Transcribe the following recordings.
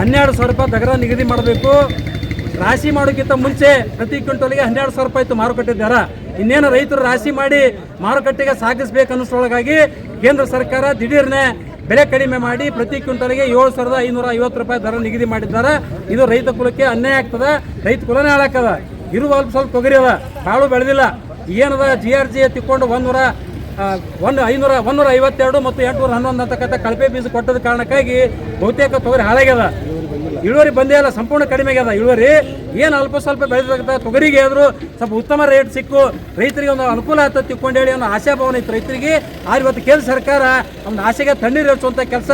ಹನ್ನೆರಡು ಸಾವಿರ ರೂಪಾಯಿ ದಗರ ನಿಗದಿ ಮಾಡಬೇಕು. ರಾಶಿ ಮಾಡೋಕ್ಕಿಂತ ಮುಂಚೆ ಪ್ರತಿ ಕ್ವಿಂಟಲ್ಗೆ ಹನ್ನೆರಡು ಸಾವಿರ ರೂಪಾಯಿ ಇತ್ತು ಮಾರುಕಟ್ಟೆ ದರ. ಇನ್ನೇನು ರೈತರು ರಾಶಿ ಮಾಡಿ ಮಾರುಕಟ್ಟೆಗೆ ಸಾಗಿಸ್ಬೇಕು ಅನ್ನಿಸೋಳಗಾಗಿ ಕೇಂದ್ರ ಸರ್ಕಾರ ದಿಢೀರ್ನೆ ಬೆಲೆ ಕಡಿಮೆ ಮಾಡಿ ಪ್ರತಿ ಕ್ವಿಂಟಲ್ಗೆ ಏಳು ಸಾವಿರದ ಐನೂರ ಐವತ್ತು ರೂಪಾಯಿ ದರ ನಿಗದಿ ಮಾಡಿದ್ದಾರೆ. ಇದು ರೈತ ಕುಲಕ್ಕೆ ಅನ್ಯಾಯ ಆಗ್ತದ. ರೈತ ಕುಲನೇ ಹಾಳಾಕದ ಇರುವ ಸ್ವಲ್ಪ ತೊಗರಿ ಅದ. ಕಾಳು ಬೆಳೆದಿಲ್ಲ. ಏನದ ಜಿ ಆರ್ ಜಿ ತಿಕ್ಕೊಂಡು ಒಂದೂರ ಒಂದು ಐನೂರ ಒಂದೂರ ಐವತ್ತೆರಡು ಮತ್ತು ಎಂಟುನೂರ ಹನ್ನೊಂದು ಅಂತಕ್ಕಂಥ ಕಳಪೆ ಬೀಜ ಕೊಟ್ಟದ ಕಾರಣಕ್ಕಾಗಿ ಬಹುತೇಕ ತೊಗರಿ ಹಾಳಾಗ್ಯದ. ಇಳುವರಿ ಬಂದೇ ಅಲ್ಲ ಸಂಪೂರ್ಣ ಕಡಿಮೆ ಆಗ್ಯದ. ಇಳುವರಿ ಏನು ಅಲ್ಪ ಸ್ವಲ್ಪ ಬೆಳೆದ ತೊಗರಿಗೆ ಆದರೂ ಸ್ವಲ್ಪ ಉತ್ತಮ ರೇಟ್ ಸಿಕ್ಕು. ರೈತರಿಗೆ ಒಂದು ಅನುಕೂಲ ಆಗ್ತದೆ ತಿಳ್ಕೊಂಡು ಹೇಳಿ ಒಂದು ಆಶಾಭಾವನೆ ಇತ್ತು ರೈತರಿಗೆ. ಆದ್ರೆ ಇವತ್ತು ಕೇಂದ್ರ ಸರ್ಕಾರ ಒಂದು ಆಸೆಗೆ ತಣ್ಣೀರು ಹಚ್ಚುವಂಥ ಕೆಲಸ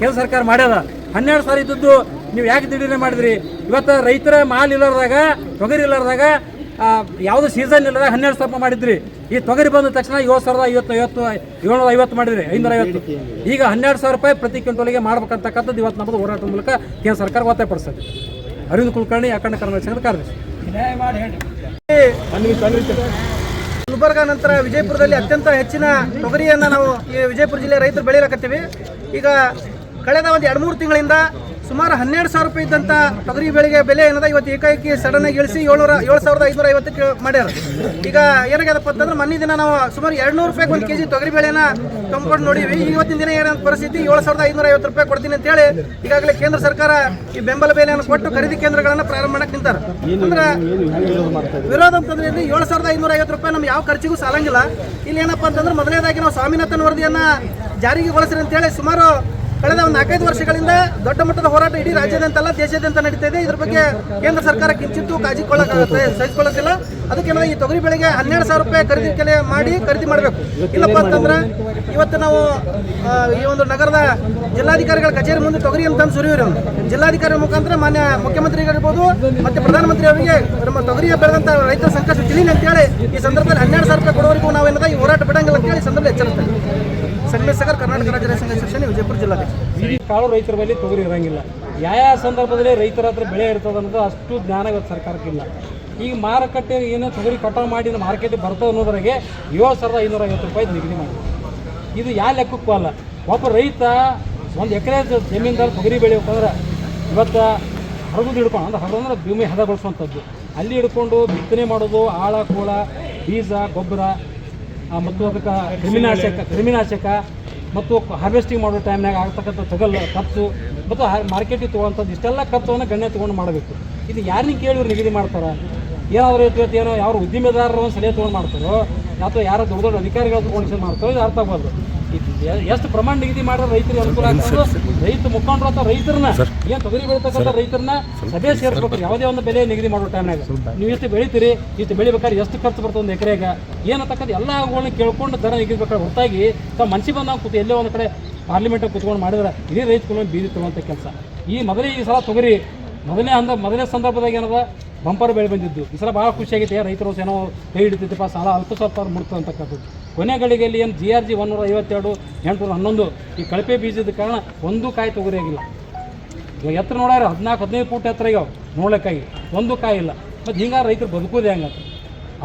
ಕೇಂದ್ರ ಸರ್ಕಾರ ಮಾಡ್ಯದ. ಹನ್ನೆರಡು ಸಾವಿರ ಇದ್ದದ್ದು ನೀವು ಯಾಕೆ ದಿಢೀರ್ನೆ ಮಾಡಿದ್ರಿ? ಇವತ್ತು ರೈತರ ಮಾಲ್ ಇಲ್ಲದಾಗ ತೊಗರಿ ಇಲ್ಲದಾಗ ಯಾವುದು ಸೀಸನ್ ಇಲ್ಲದ ಹನ್ನೆರಡು ಸಾವಿರ ಮಾಡಿದ್ರಿ. ಈ ತೊಗರಿ ಬಂದ ತಕ್ಷಣ ಏಳು ಸಾವಿರದ ಐವತ್ತು ಐವತ್ತು, ಏಳ್ನೂರ ಐವತ್ತು ಮಾಡಿದ್ರಿ, ಐನೂರ ಐವತ್ತು. ಈಗ ಹನ್ನೆರಡು ಸಾವಿರ ರೂಪಾಯಿ ಪ್ರತಿ ಕ್ವಿಂಟಲ್ಗೆ ಮಾಡ್ಬೇಕಂತಕ್ಕಂಥದ್ದು ಇವತ್ತು ನಮ್ಮದು ಹೋರಾಟದ ಮೂಲಕ ಕೇಂದ್ರ ಸರ್ಕಾರ ಒತ್ತಾಯಪಡಿಸ್ತದೆ. ಅರವಿಂದ್ ಕುಲಕರ್ಣಿ, ಅಖಂಡ ಕರ್ನಾಟಕ ಕಾರ್ಯದರ್ಶಿ. ಗುಲ್ಬರ್ಗ ನಂತರ ವಿಜಯಪುರದಲ್ಲಿ ಅತ್ಯಂತ ಹೆಚ್ಚಿನ ತೊಗರಿಯನ್ನು ನಾವು ಈ ವಿಜಯಪುರ ಜಿಲ್ಲೆ ರೈತರು ಬೆಳೆಯಲಾಕತ್ತೀವಿ. ಈಗ ಕಳೆದ ಒಂದು ಎರಡು ಮೂರು ತಿಂಗಳಿಂದ ಸುಮಾರು ಹನ್ನೆರಡು ಸಾವಿರ ರೂಪಾಯಿ ಇದ್ದಂಥ ತೊಗರಿ ಬೆಳೆಗೆ ಬೆಲೆ ಏನದ? ಇವತ್ತು ಏಕಾಏಕಿ ಸಡನ್ ಆಗಿ ಇಳಿಸಿ ಏಳ್ನೂರ ಏಳು ಸಾವಿರದ ಐನೂರ ಐವತ್ತಕ್ಕೆ ಮಾಡ್ಯಾರ. ಈಗ ಏನಾಗ್ಯದಪ್ಪ ಅಂತಂದ್ರೆ ಮೊನ್ನೆ ದಿನ ನಾವು ಸುಮಾರು ಎರಡು ನೂರು ರೂಪಾಯಿಗೆ ಒಂದು ಕೆಜಿ ತೊಗರಿ ಬೆಳೆನ ತಂದ್ಕೊಂಡು ನೋಡಿವಿ ಇವತ್ತಿನ ದಿನ ಏನಂತ ಪರಿಸ್ಥಿತಿ? ಏಳು ಸಾವಿರದ ಐನೂರ ಐವತ್ತು ರೂಪಾಯಿ ಕೊಡ್ತೀನಿ ಅಂತ ಹೇಳಿ ಈಗಾಗಲೇ ಕೇಂದ್ರ ಸರ್ಕಾರ ಈ ಬೆಂಬಲ ಬೆಲೆಯನ್ನು ಕೊಟ್ಟು ಖರೀದಿ ಕೇಂದ್ರಗಳನ್ನು ಪ್ರಾರಂಭ ಮಾಡಕ್ಕೆ ನಿಂತಾರೆ. ಅಂದ್ರೆ ವಿರೋಧ ಅಂತಂದ್ರೆ ಇಲ್ಲಿ ಏಳು ಸಾವಿರದ ಐನೂರ ಐವತ್ತು ರೂಪಾಯಿ ನಮ್ಗೆ ಯಾವ ಖರ್ಚಿಗೂ ಸಾಲಂಗಿಲ್ಲ. ಇಲ್ಲಿ ಏನಪ್ಪ ಅಂತಂದ್ರೆ ಮೊದಲನೇದಾಗಿ ನಾವು ಸ್ವಾಮಿನಾಥನ್ ವರದಿಯನ್ನ ಜಾರಿಗೆ ಅಂತ ಅಂತೇಳಿ ಸುಮಾರು ಕಳೆದ ಒಂದು ನಾಲ್ಕೈದು ವರ್ಷಗಳಿಂದ ದೊಡ್ಡ ಮಟ್ಟದ ಹೋರಾಟ ಇಡೀ ರಾಜ್ಯದಂತಲ್ಲ ದೇಶದಂತ ನಡೀತಾ ಇದೆ. ಇದ್ರ ಬಗ್ಗೆ ಕೇಂದ್ರ ಸರ್ಕಾರ ಕಿಂಚಿತ್ತು ಕಾಜಿ ಕೊಳ್ಳಕ್ಕಾಗುತ್ತೆ ಸಹಿಸಿಕೊಳ್ಳೋದಿಲ್ಲ. ಅದಕ್ಕೆ ಈ ತೊಗರಿ ಬೆಳೆಗೆ ಹನ್ನೆರಡು ಸಾವಿರ ರೂಪಾಯಿ ಖರೀದಿ ಕೆಲೆ ಮಾಡಿ ಖರೀದಿ ಮಾಡಬೇಕು. ಇಲ್ಲಪ್ಪ ಅಂತಂದ್ರೆ ಇವತ್ತು ನಾವು ಈ ಒಂದು ನಗರದ ಜಿಲ್ಲಾಧಿಕಾರಿಗಳ ಕಚೇರಿ ಮುಂದೆ ತೊಗರಿ ಅಂತ ಸುರಿಯೋರು ಜಿಲ್ಲಾಧಿಕಾರಿ ಮುಖಾಂತರ ಮಾನ್ಯ ಮುಖ್ಯಮಂತ್ರಿಗಳಿರ್ಬೋದು ಮತ್ತೆ ಪ್ರಧಾನಮಂತ್ರಿ ಅವರಿಗೆ ನಮ್ಮ ತೊಗರಿಯ ಬೆಳೆದಂತ ರೈತರ ಸಂಕಷ್ಟ ತಿಳಿಲಿ ಅಂತೇಳಿ ಈ ಸಂದರ್ಭದಲ್ಲಿ ಹನ್ನೆರಡು ಸಾವಿರ ರೂಪಾಯಿ ಕೊಡೋವರೆಗೂ ನಾವು ಏನದ ಈ ಹೋರಾಟ ಬಿಡಂಗಿಲ್ಲ ಅಂತೇಳಿ ಸಂದರ್ಭದಲ್ಲಿ ಎಚ್ಚರಿಸ್ತೇವೆ ಸಂಗಮೇಶ್ ಸಗರ್, ಕರ್ನಾಟಕ ರಾಜ್ಯ ರೈತ ವಿಜಯಪುರ ಜಿಲ್ಲಾಧ್ಯಕ್ಷ. ಕಾಳು ರೈತರ ಬಳಿ ತೊಗರಿ ಇರಂಗಿಲ್ಲ. ಯಾವ ಸಂದರ್ಭದಲ್ಲಿ ರೈತರ ಹತ್ರ ಬೆಳೆ ಇರ್ತದೆ ಅನ್ನೋದು ಅಷ್ಟು ಜ್ಞಾನ ಇವತ್ತು ಸರ್ಕಾರಕ್ಕಿಲ್ಲ ಈಗ ಮಾರುಕಟ್ಟೆ ಏನೋ ತೊಗರಿ ಕಟಾವು ಮಾಡಿ ಮಾರ್ಕೆಟಿಗೆ ಬರ್ತದೆ ಅನ್ನೋದ್ರಾಗೆ ಏಳು ಸಾವಿರದ ಐನೂರ ಐವತ್ತು ರೂಪಾಯಿ ನಿಗದಿ ಮಾಡಿ ಇದು ಯಾವ ಲೆಕ್ಕಕ್ಕೂ ಅಲ್ಲ. ಒಬ್ಬ ರೈತ ಒಂದು ಎಕರೆ ಜಮೀನ್ದಾರ ತೊಗರಿ ಬೆಳಿಬೇಕಂದ್ರೆ ಇವತ್ತು ಹರಗುದು ಹಿಡ್ಕೊಂಡು, ಅಂದ್ರೆ ಹರಗಂದ್ರೆ ಭೂಮಿ ಹದಗೊಳಿಸುವಂಥದ್ದು. ಅಲ್ಲಿ ಹಿಡ್ಕೊಂಡು ಬಿತ್ತನೆ ಮಾಡೋದು ಆಳ, ಕೋಳ, ಬೀಜ, ಗೊಬ್ಬರ ಮತ್ತು ಅದಕ್ಕೆ ಕ್ರಿಮಿನಾಶಕ ಕ್ರಿಮಿನಾಶಕ ಮತ್ತು ಹಾರ್ವೆಸ್ಟಿಂಗ್ ಮಾಡೋ ಟೈಮ್ನಾಗ ಆಗ್ತಕ್ಕಂಥ ತಗಲ್ ಖರ್ಚು ಮತ್ತು ಮಾರ್ಕೆಟಿಗೆ ತೊಗೊಳ್ಳೋಂಥದ್ದು ಇಷ್ಟೆಲ್ಲ ಖರ್ಚುವನ್ನು ಗಣ್ಯ ತೊಗೊಂಡು ಮಾಡಬೇಕು. ಇದು ಯಾರನ್ನ ಕೇಳಿ ಇವ್ರು ನಿಗದಿ ಮಾಡ್ತಾರೆ? ಏನಾದರೂ ಇವತ್ತು ಏನೋ ಯಾವ ಉದ್ದಿಮೆದಾರರು ಒಂದು ಸಲಹೆ ತೊಗೊಂಡು ಮಾಡ್ತಾರೋ? ಅಥವಾ ಯಾರೋ ದೊಡ್ಡ ದೊಡ್ಡ ಅಧಿಕಾರಿಗಳು ತೊಗೊಂಡು ಮಾಡ್ತಾರೋ? ಇದು ಅರ್ಥ ಆಗ್ಬಾರ್ದು ಎಷ್ಟು ಪ್ರಮಾಣ ನಿಗದಿ ಮಾಡಿದ್ರೆ ರೈತರಿಗೆ ಅನುಕೂಲ ಆಗ್ತದೆ? ರೈತ ಮುಖಂಡರು ಅಥವಾ ರೈತರನ್ನ ಏನು ತೊಗರಿ ಬೆಳೀತಕ್ಕಂಥ ರೈತರನ್ನ ಸಭೆ ಸೇರಿಸ್ಬೇಕು. ಯಾವುದೇ ಒಂದು ಬೆಲೆ ನಿಗದಿ ಮಾಡೋ ಟೈಮ್ನಾಗ ನೀವು ಎಷ್ಟು ಬೆಳಿತೀರಿ ಇಷ್ಟು ಬೆಳಿಬೇಕಾದ್ರೆ ಎಷ್ಟು ಖರ್ಚು ಬರ್ತದೆ ಒಂದು ಎಕರೆಗ? ಏನತಕ್ಕಂಥ ಎಲ್ಲ ಅವುಗಳನ್ನ ಕೇಳ್ಕೊಂಡು ದರ ನಿಗದಿಬೇಕಾದ್ರೆ ಹೊರತಾಗಿ ತಮ್ಮ ಮನ್ಸಿಗೆ ನಾವು ಕೂತು ಎಲ್ಲೋ ಒಂದು ಕಡೆ ಪಾರ್ಲಿಮೆಂಟಾಗಿ ಕುತ್ಕೊಂಡು ಮಾಡಿದ್ರೆ ಇದೇ ರೈತ ಕುಲವನ್ನು ಬೀದಿ ತರುವಂಥ ಕೆಲಸ. ಈ ಮೊದಲೇ ಈ ಸಲ ತೊಗರಿ ಮೊದಲನೇ ಅಂದ ಮೊದಲನೇ ಸಂದರ್ಭದಾಗ ಏನದ? ಬಂಪರ್ ಬೆಳೆ ಬಂದಿದ್ದು. ಈ ಸಲ ಭಾಳ ಖುಷಿಯಾಗಿತ್ತು. ರೈತರು ಏನೋ ಕೈ ಹಿಡಿತಿದ್ದಪ್ಪ ಸಾಲ ಅಲ್ಪ ಸ್ವಲ್ಪ ಮುಡ್ತು ಅಂತಕ್ಕಂಥದ್ದು. ಕೊನೆ ಗಳಿಗೆಯಲ್ಲಿ ಏನು ಜಿ ಆರ್ ಜಿ ಒನ್ನೂರ ಐವತ್ತೆರಡು, ಎಂಟುನೂರ ಹನ್ನೊಂದು ಈ ಕಳಪೆ ಬೀಜದ ಕಾರಣ ಒಂದು ಕಾಯಿ ತೊಗರಿ ಆಗಿಲ್ಲ ಇವಾಗ ಎತ್ತರ ನೋಡ್ಯಾರ ಹದಿನಾಲ್ಕು, ಹದಿನೈದು ಫೂಟ್ ಎತ್ತರ ಈಗ ನೋಡ್ಲಿಕ್ಕಾಗಿ. ಒಂದು ಕಾಯಿ ಇಲ್ಲ. ಮತ್ತು ಹಿಂಗೆ ರೈತರು ಬದುಕೋದೇ ಹಂಗಂತ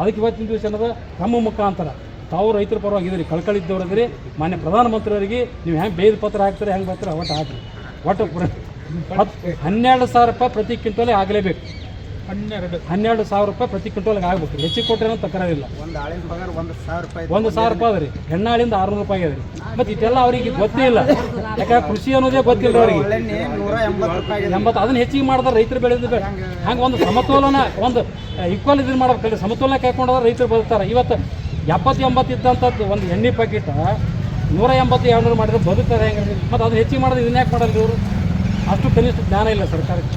ಅದಕ್ಕೆ ಇವತ್ತಿನ ದಿವಸ ಏನದ? ತಮ್ಮ ಮುಖಾಂತರ. ತಾವು ರೈತರ ಪರವಾಗಿದ್ದೀರಿ ಕಳ್ಕಳಿದ್ದವ್ರದ್ರಿ ಮಾನ್ಯ ಪ್ರಧಾನಮಂತ್ರಿಯವರಿಗೆ ನೀವು ಹೆಂಗೆ ಬೇಯ್ದ ಪತ್ರ ಹಾಕ್ತಾರೆ, ಹೆಂಗೆ ಬರ್ತಾರೆ, ಒಟ್ಟು ಹಾಕಿ ಒಟ್ಟು ಹನ್ನೆರಡು ಸಾವಿರ ರೂಪಾಯಿ ಪ್ರತಿ ಕ್ವಿಂಟಲೇ ಆಗಲೇಬೇಕು. ಹನ್ನೆರಡು. ಹನ್ನೆರಡು ಸಾವಿರ ರೂಪಾಯಿ ಪ್ರತಿ ಕ್ವಿಂಟಲ್ಗೆ ಆಗ್ಬೇಕು. ಹೆಚ್ಚಿಗೆ ಕೊಟ್ಟರೆ ತಕರಾರಿಲ್ಲ ಒಂದು ಆಳಿಂದ ಒಂದು ಸಾವಿರ ರೂಪಾಯಿ ಒಂದು ಸಾವಿರ ರೂಪಾಯಿ ಅದ ರೀ. ಹೆಣ್ಣಾಳಿಂದ ಆರುನೂರು ರೂಪಾಯಿ ಅದ ಮತ್ತೆ ಮತ್ತು ಇದೆಲ್ಲ ಅವರಿಗೆ ಗೊತ್ತೇ ಇಲ್ಲ. ಯಾಕಂದ್ರೆ ಕೃಷಿ ಅನ್ನೋದೇ ಗೊತ್ತಿಲ್ಲ ಅವರಿಗೆ. ನೂರ ಎಂಬತ್ತು ರೂಪಾಯಿ ಎಂಬತ್ತು ಅದನ್ನ ಹೆಚ್ಚಿಗೆ ಮಾಡಿದ್ರೆ ರೈತರು ಬೆಳೆದ ಬೇಡ. ಹಂಗೆ ಒಂದು ಸಮತೋಲನ ಒಂದು ಈಕ್ವಲ್ ಇದನ್ನ ಮಾಡ್ಬೇಕು. ಸಮತೋಲನ ಕಾಯ್ಕೊಂಡ್ರೆ ರೈತರು ಬದುಕ್ತಾರೆ. ಇವತ್ತು ಎಪ್ಪತ್ತು ಎಂಬತ್ತು ಇದ್ದಂಥದ್ದು ಒಂದು ಎಣ್ಣೆ ಪ್ಯಾಕೆಟ್ ನೂರ ಎಂಬತ್ತು ಎರಡುನೂರು ಮಾಡಿದ್ರೆ ಬದುಕ್ತಾರೆ ಹೆಂಗೆ ಮತ್ತು ಅದನ್ನ ಹೆಚ್ಚಿಗೆ ಮಾಡಿದ್ರೆ ಇದನ್ನ ಯಾಕೆ ಮಾಡಲ್ಲ ಇವರು? ಅಷ್ಟು ಕನಿಷ್ಠ ಜ್ಞಾನ ಇಲ್ಲ ಸರ್ಕಾರಕ್ಕೆ.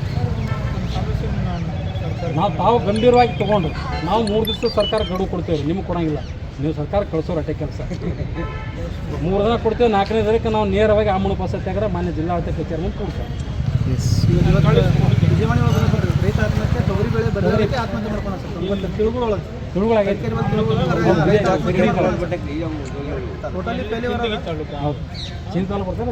ನಾವು ತಾವು ಗಂಭೀರವಾಗಿ ತಗೊಂಡು ನಾವು ಮೂರು ದಿವಸ ಸರ್ಕಾರ ಗಡುವು ಕೊಡ್ತೇವೆ ನಿಮ್ಗೆ ಕೊಡೋಂಗಿಲ್ಲ. ನೀವು ಸರ್ಕಾರ ಕಳಿಸೋರು ಅಟೆ ಕೆಲಸ. ಮೂರು ದಿನ ಕೊಡ್ತೇವೆ ನಾಲ್ಕನೇ ದಿನಕ್ಕೆ ನಾವು ನೇರವಾಗಿ ಆಮೂಣ ಪಸತ್ಯಾಗ್ರ ಮಾನ್ಯ ಜಿಲ್ಲಾಡಳಿತ ಕಚೇರಿ ಮುಂದೆ ಕೊಡ್ತೇವೆ ವಿಜಯವಾಣಿ ಒಳಗೆ ರೈತ ಆತ್ಮಹತ್ಯೆ ತೊಗರಿ ಬೆಳೆ ಬರೋದಕ್ಕೆ ಆತ್ಮಹತ್ಯೆ ಮಾಡ್ಕೊಂಡು ಸರ್ ಇವತ್ತು ತಿಳುಗುಳೊಳಗೆ ಚಿಂತಾಲ ಬರ್ತಾರೆ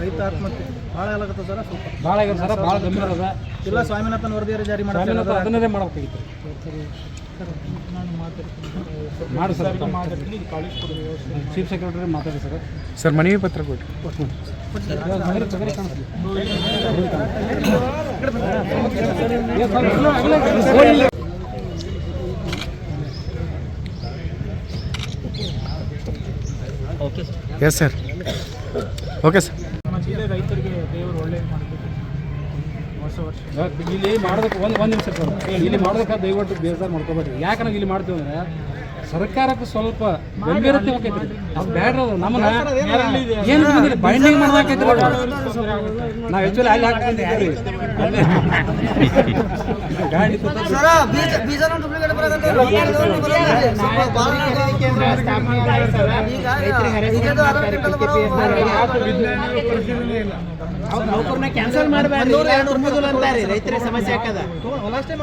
ರೈತ ಆತ್ಮಹತ್ಯೆ ಭಾಳ ಆಗತ್ತ ಸರ್ ಭಾಳ ಆಗ್ಯದ ಸರ ಭಾಳ ಗಂಭೀರ ಅದ ಇಲ್ಲ ಸ್ವಾಮಿನಾಥನ್ ವರದಿಯರು ಜಾರಿ ಮಾಡ್ತಾರೆ ಸ್ವಾಮಿನಾಥ ಅದನ್ನೇ ಮಾಡ್ಬೇಕಾಗಿತ್ತು ಮಾಡಿ ಸರ್ ಚೀಫ್ ಸೆಕ್ರೆಟರಿ ಮಾತಾಡಿ ಸರ್. ಸರ್ ಮನವಿ ಪತ್ರ ಕಾಣಿಸ್ಲಿ. ಎಸ್ ಸರ್ ಓಕೆ ಸರ್ ಇಲ್ಲಿ ಮಾಡೋದಕ್ಕೆ ಒಂದು ಒಂದು ನಿಮಿಷ ಸರ್. ಇಲ್ಲಿ ಮಾಡೋದಕ್ಕೆ ದಯವಿಟ್ಟು ಬೇಜಾರು ಮಾಡ್ಕೋಬೇಡಿ. ಯಾಕೆ ನಾವು ಇಲ್ಲಿ ಮಾಡ್ತೀವಿ ಅಂದ್ರೆ ಸರ್ಕಾರಕ್ಕೆ ಸ್ವಲ್ಪ ಗಂಭೀರತೆ ಹೋಗೈತ್ರಿ ಅದು ಬ್ಯಾಡ್ರಿ ನಮ್ಮನ್ನ ಏನು ಬಂದಿಲ್ಲ ಬೈಂಡಿಂಗ್ ಮಾಡೋದಾಕೈತ್ರಿ ನಾವು ಅಲ್ಲಿ ಗಾಡಿ ಕ್ಯಾನ್ಸಲ್ ಮಾಡಬೇಡಿ ಅಂತಾರೆ ರೈತರ ಸಮಸ್ಯೆ ಹಾಕದ ಲಾಸ್ಟ್ ಟೈಮ್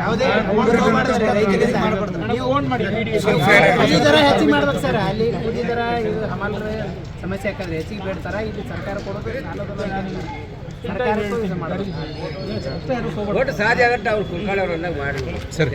ಯಾವುದೇ ಮಾಡಿ ದರ ಹೆಚ್ಚಿಗೆ ಮಾಡ್ಬೇಕು ಸರ್. ಅಲ್ಲಿ ದರ ಇದು ಹಮಾಲರ ಸಮಸ್ಯೆ ಯಾಕಂದ್ರೆ ಹೆಚ್ಚಿಗೆ ಬೇಡ್ತಾರ? ಇಲ್ಲಿ ಸರ್ಕಾರ ಕೊಡೋದು ಸರ್ಕಾರ ಇದು ಮಾಡೋದು. ಸರ್.